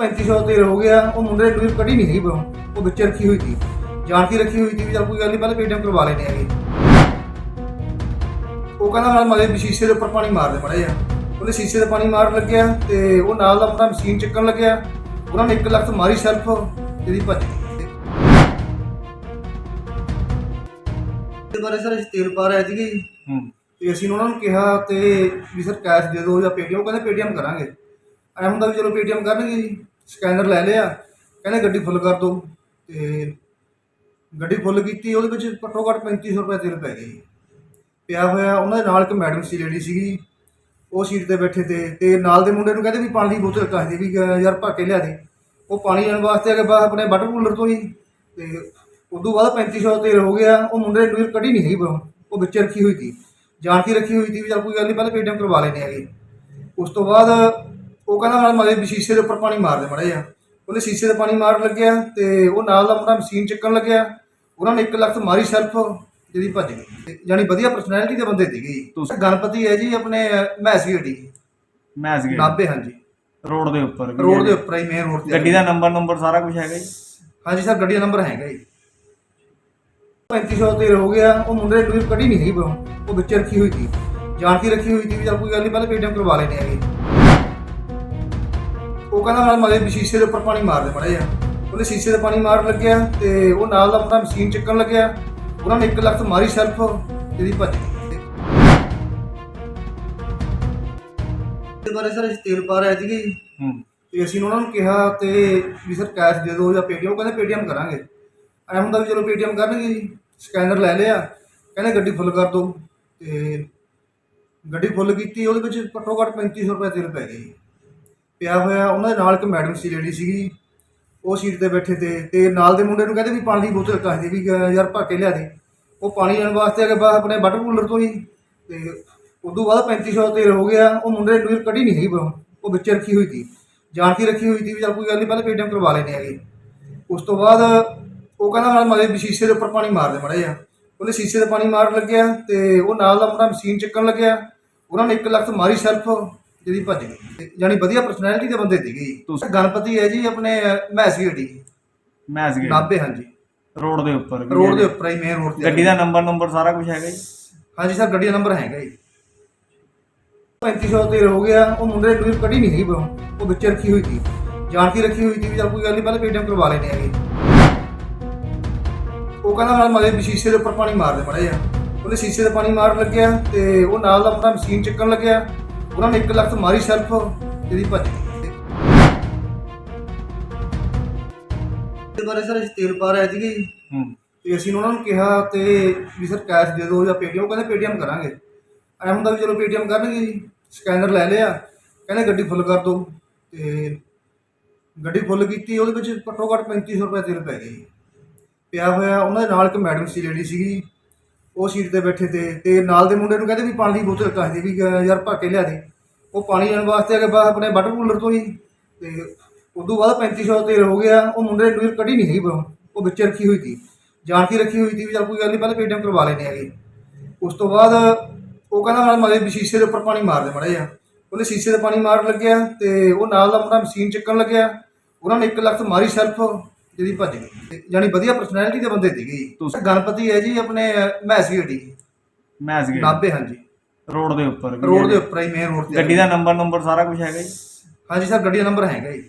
3500 ਤੇਲ ਹੋ ਗਿਆ ਉਹ ਮੁੰਡੇ ਨੇ ਡੂਬ ਕੱਢੀ ਨਹੀਂ ਹੈਗੀ ਬਾਹਰੋਂ ਉਹ ਵਿੱਚ ਰੱਖੀ ਹੋਈ ਸੀ। ਜਾਣ ਕੇ ਰੱਖੀ ਹੋਈ ਸੀ ਵੀ ਚੱਲ ਕੋਈ ਗੱਲ ਨਹੀਂ ਪਹਿਲਾਂ ਪੇਟੀਐਮ ਕਰਵਾ ਲੈਣੇ ਹੈਗੇ ਉਹ ਕਹਿੰਦਾ ਨਾਲ ਮਲੇ ਵੀ ਸ਼ੀਸ਼ੇ ਦੇ ਉੱਪਰ ਪਾਣੀ ਮਾਰ ਦੇ ਮੜੇ ਆ ਉਹਨੇ ਸ਼ੀਸ਼ੇ ਤੇ ਪਾਣੀ ਮਾਰਨ ਲੱਗਿਆ ਤੇ ਉਹ ਨਾਲ ਦਾ ਮੁੰਡਾ ਮਸ਼ੀਨ ਚੱਕਣ ਲੱਗਿਆ। ਉਹਨਾਂ ਨੇ ਇੱਕ ਲੱਖ ਮਾਰੀ ਸੈਲਫ ਜਿਹਦੀ ਭੱਜ ਗਈ। ਤੇ ਬਾਰੇ ਸਰ ਤੇਲ ਪਾ ਰਹੇ ਸੀਗੇ ਤੇ ਅਸੀਂ ਉਹਨਾਂ ਨੂੰ ਕਿਹਾ ਤੇ ਵੀ ਸਰ ਕੈਸ਼ ਦੇ ਦਿਓ ਜਾਂ ਪੇਟੀਐਮ ਉਹ ਕਹਿੰਦੇ ਪੇਟੀਐਮ ਕਰਾਂਗੇ। ਐਂ ਹੁੰਦਾ ਵੀ ਚਲੋ ਪੇਟੀਐਮ ਕਰਨਗੇ ਜੀ। ਸਕੈਨਰ ਲੈ ਲਿਆ, ਕਹਿੰਦੇ ਗੱਡੀ ਫੁੱਲ ਕਰ ਦਿਓ ਤੇ ਗੱਡੀ ਫੁੱਲ ਕੀਤੀ, ਉਹਦੇ ਵਿੱਚ ਘੱਟੋ ਘੱਟ 3500 ਰੁਪਏ ਤੇਲ ਪੈ ਗਿਆ ਜੀ। ਪਿਆ ਹੋਇਆ, ਉਹਨਾਂ ਦੇ ਨਾਲ ਇੱਕ ਮੈਡਮ ਸੀ ਲੇਡੀ ਸੀਗੀ, ਉਹ ਸੀਟ ਤੇ ਬੈਠੇ ਤੇ ਤੇ ਨਾਲ ਦੇ ਮੁੰਡੇ ਨੂੰ ਕਹਿੰਦੇ ਵੀ ਪਾਣੀ ਦੀ ਬੋਤਲ ਕਾਹਦੀ ਵੀ ਯਾਰ ਭਰ ਕੇ ਲਿਆ ਦੇ। ਉਹ ਪਾਣੀ ਲੈਣ ਵਾਸਤੇ ਅਗੇ ਬਾ ਆਪਣੇ ਵਾਟਰ ਕੂਲਰ ਤੋਂ ਹੀ, ਤੇ ਉਦੋਂ ਬਾਅਦ 3500 ਤੇਲ ਹੋ ਗਿਆ, ਉਹ ਮੁੰਡੇ ਨੇ ਕੱਢੀ ਨਹੀਂ ਹੈਗੀ ਉਹ ਵਿੱਚ ਰੱਖੀ ਹੋਈ ਸੀ। ਜਾਣ ਕੇ ਰੱਖੀ ਹੋਈ ਸੀ ਵੀ ਚੱਲ ਕੋਈ ਗੱਲ ਨਹੀਂ, ਪਹਿਲਾਂ ਪੇਟੀਐਮ ਕਰਵਾ ਲੈਣੇ ਹੈਗੇ। ਉਸ ਤੋਂ ਬਾਅਦ ਉਹ ਕਹਿੰਦਾ ਨਾਲ ਵੀ ਸ਼ੀਸ਼ੇ ਦੇ ਉੱਪਰ ਪਾਣੀ ਮਾਰ ਦੇ ਮੜੇ ਆ ਉਹਨੇ ਸ਼ੀਸ਼ੇ ਤੇ ਪਾਣੀ ਮਾਰਨ ਲੱਗਿਆ ਤੇ ਉਹ ਨਾਲ ਦਾ ਮੁੰਡਾ ਮਸ਼ੀਨ ਚੱਕਣ ਲੱਗਿਆ। ਉਹਨਾਂ ਨੇ 1 ਲੱਖ ਮਾਰੀ ਸੈਲਫ ਜਿਹਦੀ ਭੱਜ ਗਈ। ਤੇ ਜਾਣੀ ਵਧੀਆ ਪਰਸਨੈਲਿਟੀ ਦੇ ਬੰਦੇ ਸੀਗੇ ਗਣਪਤੀ ਹੈ ਜੀ ਆਪਣੇ ਮੈਸੀ ਗੱਡੀ ਮੈਚ ਗਏ ਨਾਭੇ ਹਾਂਜੀ। ਰੋਡ ਦੇ ਉੱਪਰ। ਰੋਡ ਦੇ। ਉੱਪਰ ਹੀ ਮੇਨ ਰੋਡ ਤੇ। ਗੱਡੀ ਦਾ ਨੰਬਰ ਨੰਬਰ ਸਾਰਾ ਕੁਝ ਹੈਗਾ ਜੀ? ਹਾਂਜੀ ਸਰ ਗੱਡੀ ਦਾ ਨੰਬਰ ਹੈਗਾ ਜੀ। 3500 ਤੇਲ ਹੋ ਗਿਆ। ਉਹ ਮੁੰਡੇ ਡੂਬ ਕੱਢੀ ਨਹੀਂ ਹੈਗੀ ਉਹ ਵਿੱਚ ਰੱਖੀ ਹੋਈ ਸੀ। ਜਾਣ ਕੇ ਰੱਖੀ ਹੋਈ ਸੀ ਵੀ ਚੱਲ ਕੋਈ ਗੱਲ ਨਹੀਂ ਪਹਿਲਾਂ ਪੇਟੀਐਮ ਕਰਵਾ ਲੈਣੇ ਹੈਗੇ। ਉਹ ਕਹਿੰਦਾ ਨਾਲ ਵੀ ਸ਼ੀਸ਼ੇ ਦੇ ਉੱਪਰ ਪਾਣੀ ਮਾਰ ਦੇ ਮੜੇ ਆ ਉਹਨੇ ਸ਼ੀਸ਼ੇ ਤੇ ਪਾਣੀ ਮਾਰਨ ਲੱਗਿਆ ਤੇ ਉਹ ਨਾਲ ਦਾ ਮੁੰਡਾ ਮਸ਼ੀਨ ਚੱਕਣ ਲੱਗਿਆ। ਉਹਨਾਂ ਨੇ 1 ਲੱਖ ਮਾਰੀ ਸੈਲਫ ਜਿਹਦੀ ਭੱਜ ਗਈ। ਤੇ ਬਾਰੇ ਸਰ ਅਸੀਂ ਤੇਲ ਪਾ ਰਹੇ ਸੀਗੇ। ਹੂੰ। ਤੇ ਅਸੀਂ ਉਹਨਾਂ ਨੂੰ ਕਿਹਾ ਤੇ ਵੀ ਸਰ ਕੈਸ਼ ਦੇ ਦਿਓ ਜਾਂ ਪੇਟੀਐਮ ਉਹ ਕਹਿੰਦੇ ਪੇਟੀਐਮ ਕਰਾਂਗੇ। ਐਂ ਹੁੰਦਾ ਵੀ ਚਲੋ ਪੇਟੀਐਮ ਕਰਨਗੇ ਜੀ ਸਕੈਨਰ ਲੈ ਲਿਆ ਕਹਿੰਦੇ ਗੱਡੀ ਫੁੱਲ ਕਰ ਦਿਓ। ਤੇ ਗੱਡੀ ਫੁੱਲ ਕੀਤੀ ਉਹਦੇ ਵਿੱਚ ਘੱਟੋ ਘੱਟ 3500 ਰੁਪਏ ਤੇਲ ਪੈ ਗਿਆ ਜੀ। ਪਿਆ ਹੋਇਆ, ਉਹਨਾਂ ਦੇ ਨਾਲ ਇੱਕ ਮੈਡਮ ਸੀ ਲੇਡੀ ਸੀਗੀ। ਉਹ ਸੀਟ ਤੇ ਬੈਠੇ ਤੇ ਤੇ ਨਾਲ ਦੇ ਮੁੰਡੇ ਨੂੰ ਕਹਿੰਦੇ ਵੀ ਪਾਣੀ ਦੀ ਬੋਤਲ ਕਾਹਦੀ ਵੀ ਯਾਰ ਭਰ ਕੇ ਲਿਆ ਦੇ। ਉਹ ਪਾਣੀ ਲੈਣ ਵਾਸਤੇ ਅਗੇ ਬਾ ਆਪਣੇ ਵਾਟਰ ਕੂਲਰ ਤੋਂ ਹੀ, ਤੇ ਉਦੋਂ ਬਾਅਦ 3500 ਤੇਲ ਹੋ ਗਿਆ, ਉਹ ਮੁੰਡੇ ਨੂੰ ਕੱਢੀ ਨਹੀਂ ਹੈਗੀ ਉਹ ਵਿੱਚ ਰੱਖੀ ਹੋਈ ਸੀ। ਜਾਣ ਕੇ ਰੱਖੀ ਹੋਈ ਸੀ ਵੀ ਚੱਲ ਕੋਈ ਗੱਲ ਨਹੀਂ, ਪਹਿਲਾਂ ਪੇਟੀਐਮ ਕਰਵਾ ਲੈਣੇ ਹੈਗੇ। ਉਸ ਤੋਂ ਬਾਅਦ ਉਹ ਕਹਿੰਦਾ ਨਾਲ ਮਾਰੇ ਵੀ ਸ਼ੀਸ਼ੇ ਦੇ ਉੱਪਰ ਪਾਣੀ ਮਾਰ ਦੇ ਮੜੇ ਆ ਉਹਨੇ ਸ਼ੀਸ਼ੇ ਤੇ ਪਾਣੀ ਮਾਰਨ ਲੱਗਿਆ ਤੇ ਉਹ ਨਾਲ ਦਾ ਮੁੰਡਾ ਮਸ਼ੀਨ ਚੱਕਣ ਲੱਗਿਆ। ਉਹਨਾਂ ਨੇ 1 ਲੱਖ ਮਾਰੀ ਸੈਲਫ। ਜਿਹਦੀ ਭੱਜ ਗਈ? ਜਾਣੀ ਵਧੀਆ ਪਰਸਨੈਲਿਟੀ ਦੇ ਬੰਦੇ ਸੀਗੇ ਜੀ। ਤੁਸੀਂ- ਗਣਪਤੀ ਹੈ ਜੀ ਆਪਣੇ ਮੈਸੀ ਗੱਡੀ ਮੈਚ ਗਏ ਨਾਭੇ ਹਾਂਜੀ। ਰੋਡ ਦੇ ਉੱਪਰ ਰੋਡ। ਦੇ ਉੱਪਰ ਹੀ ਮੇਨ ਰੋਡ ਤੇ। ਗੱਡੀ ਦਾ ਨੰਬਰ ਨੰਬਰ ਸਾਰਾ ਕੁਝ ਹੈਗਾ ਜੀ। ਹਾਂਜੀ ਸਰ ਗੱਡੀ ਦਾ ਨੰਬਰ ਹੈਗਾ ਜੀ। 3500 ਤੇਲ ਹੋ ਗਿਆ ਉਹ ਮੁੰਡੇ ਨੇ ਡੂਬ ਕੱਢੀ ਨਹੀਂ ਹੈਗੀ ਬਾਹਰੋਂ ਉਹ ਵਿੱਚ ਰੱਖੀ ਹੋਈ ਸੀ। ਜਾਣ ਕੇ ਰੱਖੀ ਹੋਈ ਸੀ ਵੀ ਚੱਲ ਕੋਈ ਗੱਲ ਨਹੀਂ ਪਹਿਲਾਂ ਪੇਟੀਐਮ ਕਰਵਾ ਲੈਣੇ ਹੈਗੇ। ਉਹ ਕਹਿੰਦਾ ਨਾਲ ਮਲੇ ਸ਼ੀਸ਼ੇ ਦੇ ਉੱਪਰ ਪਾਣੀ ਮਾਰ ਦੇ ਮੜੇ ਆ ਉਹਨੇ ਸ਼ੀਸ਼ੇ ਤੇ ਪਾਣੀ ਮਾਰਨ ਲੱਗਿਆ ਤੇ ਉਹ ਨਾਲ ਦਾ ਮੁੰਡਾ ਮਸ਼ੀਨ ਚੱਕਣ ਲੱਗਿਆ। ਉਹਨਾਂ ਨੇ 1 ਲੱਖ ਮਾਰੀ ਸੈਲਫ ਜਿਹਦੀ ਭੱਜ ਗਈ। ਤੇ ਬਾਰੇ ਸਰ ਅਸੀਂ ਤੇਲ ਪਾ ਰਹੇ ਸੀਗੇ ਜੀ। ਹੂੰ। ਤੇ ਅਸੀਂ ਉਹਨਾਂ ਨੂੰ ਕਿਹਾ ਤੇ ਵੀ ਸਰ ਕੈਸ਼ ਦੇ ਦਿਓ ਜਾਂ ਪੇਟੀਐਮ ਉਹ ਕਹਿੰਦੇ ਪੇਟੀਐਮ ਕਰਾਂਗੇ। ਐਂ ਹੁੰਦਾ ਵੀ ਚਲੋ ਪੇਟੀਐਮ ਕਰਨਗੇ ਜੀ ਸਕੈਨਰ ਲੈ ਲਿਆ ਕਹਿੰਦੇ ਗੱਡੀ ਫੁੱਲ ਕਰ ਦਿਓ। ਤੇ ਗੱਡੀ ਫੁੱਲ ਕੀਤੀ ਉਹਦੇ ਵਿੱਚ ਘੱਟੋ ਘੱਟ 3500 ਰੁਪਏ ਤੇਲ ਪੈ ਗਿਆ ਜੀ। ਪਿਆ ਹੋਇਆ ਉਹਨਾਂ ਦੇ ਨਾਲ ਇੱਕ ਮੈਡਮ ਸੀ ਲੇਡੀ ਸੀਗੀ ਉਹ ਸੀਟ ਤੇ ਬੈਠੇ ਤੇ ਤੇ ਨਾਲ ਦੇ ਮੁੰਡੇ ਨੂੰ ਕਹਿੰਦੇ ਵੀ ਪਾਣੀ ਦੀ ਬੋਤਲ ਕਾਹਦੀ ਵੀ ਯਾਰ ਭਰ ਕੇ ਲਿਆ ਦੇ। ਉਹ ਪਾਣੀ ਲੈਣ ਵਾਸਤੇ ਅਗੇ ਬਾਹਰ ਆਪਣੇ ਵਾਟਰ ਕੂਲਰ ਤੋਂ ਹੀ, ਤੇ ਉਦੋਂ ਬਾਅਦ 3500 ਤੇਲ ਹੋ ਗਿਆ, ਉਹ ਮੁੰਡੇ ਨੂੰ ਕੱਢੀ ਨਹੀਂ ਹੈਗੀ ਬਾਹਰੋਂ ਉਹ ਵਿੱਚ ਰੱਖੀ ਹੋਈ ਸੀ। ਜਾਣ ਕੇ ਰੱਖੀ ਹੋਈ ਸੀ ਵੀ ਚੱਲ ਕੋਈ ਗੱਲ ਨਹੀਂ, ਪਹਿਲਾਂ ਪੇਟੀਐਮ ਕਰਵਾ ਲੈਣੇ ਹੈਗੇ ਉਸ ਤੋਂ ਬਾਅਦ ਉਹ ਕਹਿੰਦਾ ਨਾਲ ਮਾਰੇ ਸ਼ੀਸ਼ੇ ਦੇ ਉੱਪਰ ਪਾਣੀ ਮਾਰ ਦੇ ਮੜੇ ਆ ਉਹਨੇ ਸ਼ੀਸ਼ੇ ਤੇ ਪਾਣੀ ਮਾਰਨ ਲੱਗਿਆ ਤੇ ਉਹ ਨਾਲ ਦਾ ਮੁੰਡਾ ਮਸ਼ੀਨ ਚੱਕਣ ਲੱਗਿਆ। ਉਹਨਾਂ ਨੇ 1 ਲੱਖ ਮਾਰੀ ਸੈਲਫ। ਜਿਹਦੀ ਭੱਜ ਗਈ। ਜਾਣੀ ਵਧੀਆ ਪਰਸਨੈਲਿਟੀ ਦੇ ਬੰਦੇ ਸੀਗੇ ਜੀ। ਤੁਸੀਂ- ਗਣਪਤੀ ਹੈ ਜੀ ਆਪਣੇ ਮੈਸੀ ਗੱਡੀ ਮੈਚ ਗਏ ਨਾਭੇ ਹਾਂਜੀ। ਰੋਡ ਦੇ ਉੱਪਰ ਰੋਡ। ਦੇ ਉੱਪਰ ਹੀ ਮੇਨ ਰੋਡ ਤੇ ਗੱਡੀ ਦਾ ਨੰਬਰ ਨੰਬਰ ਸਾਰਾ ਕੁਝ ਹੈਗਾ ਜੀ? ਹਾਂਜੀ ਸਰ ਗੱਡੀ ਦਾ ਨੰਬਰ ਹੈਗਾ ਜੀ।